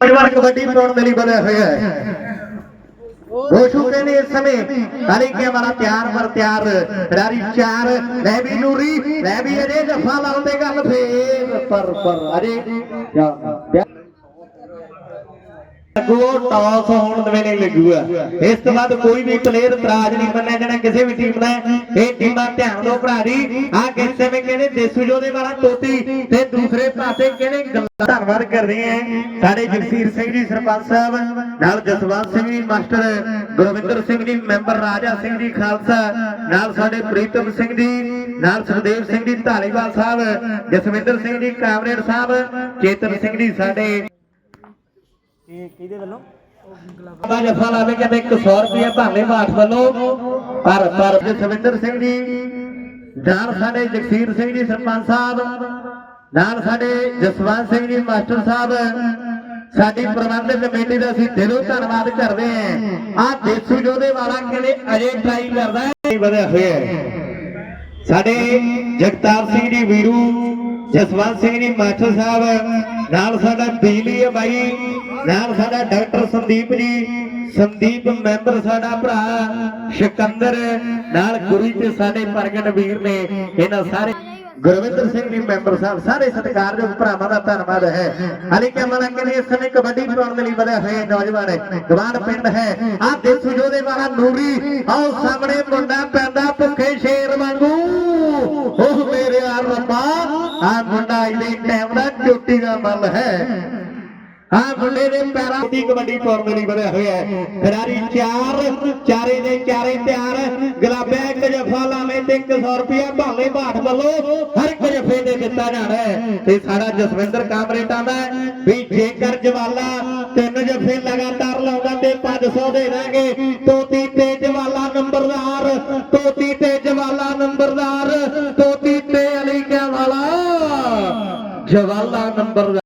ਨੌਜਵਾਨ ਕਬੱਡੀ ਬਣਾਉਣ ਦੇ ਲਈ ਬਣਿਆ ਹੋਇਆ ਹੈ। ਗੋਸ਼ੂ ਕਹਿੰਦੇ ਇਸ ਸਮੇਂ ਹਰੀ ਕੇ ਹਮਾਰਾ ਤਿਆਰ ਪਰ ਤਿਆਰ, ਰਾਰੀ ਚਾਰ, ਲੈ ਵੀ ਨੂਰੀ, ਲੈ ਵੀ ਅਰੇ ਜਫਾ ਲਾਉਂਦੇ ਗੱਲ ਫੇਰ ਪਰ ਪਰ ਅਜੇ ਕਿਆ ਗੋ ਟਾਸ ਹੋਣ ਦੇ ਵੇਲੇ ਲੱਗੂਗਾ। ਇਸ ਤੋਂ ਬਾਅਦ ਕੋਈ ਵੀ ਪਲੇਅਰ ਇਤਰਾਜ਼ ਨਹੀਂ ਮੰਨਿਆ ਜਾਣਾ ਕਿਸੇ ਵੀ ਟੀਮ ਦਾ, ਇਹ ਟੀਮਾਂ ਧਿਆਨ ਦਿਓ ਭਰਾ ਜੀ ਆ ਕਿਸੇ ਵੇ ਕਹਿੰਦੇ ਦੇਸੂ ਜੋਦੇ ਵਾਲਾ ਤੋਤੀ ਤੇ ਦੂਸਰੇ ਪਾਸੇ ਕਹਿੰਦੇ ਧੰਨਵਾਦ ਕਰਦੇ ਆ। ਸਾਡੇ ਜਗਸੀਰ ਸਿੰਘ ਜੀ, ਸਰਪੰਚ ਸਾਹਿਬ, ਨਾਲ ਜਸਵੰਤ ਸਿੰਘ ਜੀ, ਮਾਸਟਰ ਗੁਰਵਿੰਦਰ ਸਿੰਘ ਜੀ, ਮੈਂਬਰ ਰਾਜਾ ਸਿੰਘ ਜੀ, ਖਾਲਸਾ, ਨਾਲ ਸਾਡੇ ਪ੍ਰੀਤਮ ਸਿੰਘ ਜੀ, ਨਾਲ ਸੁਖਦੇਵ ਸਿੰਘ ਜੀ ਢਾਲੀਵਾਲ ਸਾਹਿਬ, ਜਸਵਿੰਦਰ ਸਿੰਘ ਜੀ, ਕਾਮਰੇਡ ਸਾਹਿਬ, ਚੇਤਨ ਸਿੰਘ ਜੀ, ਸਾਡੇ ਦਾ ਜਫਾ ਲਾਵੇ ਕਹਿੰਦੇ 100 ਰੁਪਏ ਭਾਵੇਂ ਬਾਠ ਵੱਲੋਂ ਪਰ ਪਰ ਜਸਵਿੰਦਰ ਸਿੰਘ ਜੀ ਨਾਲ ਸਾਡੇ ਜਗਸੀਰ ਸਿੰਘ ਜੀ ਸਰਪੰਚ ਸਾਹਿਬ ਨਾਲ ਸਾਡੇ ਜਸਵੰਤ ਸਿੰਘ ਜੀ ਮਾਸਟਰ ਸਾਹਿਬ ਸਾਡੀ ਪ੍ਰਬੰਧਕ ਕਮੇਟੀ ਦਾ ਅਸੀਂ ਦਿਲੋਂ ਧੰਨਵਾਦ ਕਰਦੇ ਹਾਂ। ਆ ਦੇਸੂ ਜੋਦੇ ਵਾਲਾ ਕਹਿੰਦੇ ਅਜੇ ਟਰਾਈ ਕਰਦਾ ਹੈ? ਵਧਿਆ ਹੋਇਆ ਹੈ। ਸਾਡੇ ਜਗਤਾਰ ਸਿੰਘ ਜੀ ਵੀਰੂ ਜਸਵੰਤ ਸਿੰਘ ਜੀ ਮਾਸਟਰ ਸਾਹਿਬ ਨਾਲ ਸਾਡਾ ਬਿਜਲੀ ਹੈ ਬਾਈ, ਨਾਲ ਸਾਡਾ ਡਾਕਟਰ ਸੰਦੀਪ ਜੀ, ਸੰਦੀਪ ਮੈਂਬਰ ਸਾਡਾ ਭਰਾ ਸਿਕੰਦਰ, ਨਾਲ ਗੁਰੂ ਤੇ ਸਾਡੇ ਪ੍ਰਗਟ ਵੀਰ ਨੇ, ਇਹਨਾਂ ਸਾਰੇ ਗੁਰਵਿੰਦਰ ਸਿੰਘ ਜੀ ਮੈਂਬਰ ਸਾਹਿਬ, ਸਾਰੇ ਸਤਿਕਾਰਯੋਗ ਭਰਾਵਾਂ ਦਾ ਧੰਨਵਾਦ ਹੈ। ਹਲੀ ਕੇ ਮਨ ਕਹਿੰਦੇ ਇਸ ਸਮੇਂ ਕਬੱਡੀ ਪਾਉਣ ਦੇ ਲਈ ਵਧਿਆ ਹੋਇਆ ਨੌਜਵਾਨ ਹੈ। ਗਵਾਨ ਪਿੰਡ ਹੈ। ਆ ਦੇਸੂ ਜੋਦੇ ਵਾਲਾ ਨੂਰੀ ਆਓ ਸਾਹਮਣੇ ਮੁੰਡਾ ਪੈਂਦਾ ਭੁੱਖੇ ਸ਼ੇਰ ਵਾਂਗੂ। ਉਹ ਆ ਮੁੰਡਾ ਇਹਦੇ ਟਾਈਮ ਦਾ ਚੋਟੀ ਦਾ ਮੱਲ ਹੈ। ਆ ਮੁੰਡੇ ਦੇ ਪੈਰਾਂ ਦੀ ਕਬੱਡੀ ਪਾਉਣ ਦੇ ਹੋਇਆ ਹੈ। ਖਿਡਾਰੀ ਚਾਰ, ਚਾਰੇ ਦੇ ਚਾਰੇ ਤਿਆਰ। ਗੁਲਾਬਿਆ ਇੱਕ ਜਫਾ ਲਾਵੇਂ ਤੇ 100 ਰੁਪਇਆ ਭਾਲੇ ਬਾਠ ਵੱਲੋਂ ਹਰ ਇੱਕ ਜਫੇ ਦੇ ਦਿੱਤਾ ਜਾਣਾ ਹੈ। ਤੇ ਸਾਡਾ ਜਸਵਿੰਦਰ ਕਾਮਰੇਟਾਂ ਦਾ ਵੀ ਜੇਕਰ ਜਵਾਲਾ ਤਿੰਨ ਜਫੇ ਲਗਾਤਾਰ ਲਾਉਂਦਾ ਤੇ 500 ਦੇ ਦਾਂਗੇ, ਤੋਤੀ ਤੇ ਜਵਾਲਾ ਨੰਬਰਦਾਰ, ਤੋਤੀ ਤੇ ਜਵਾਲਾ ਨੰਬਰਦਾਰ ਤੋਤੀ ਤੇ ਅਲੀ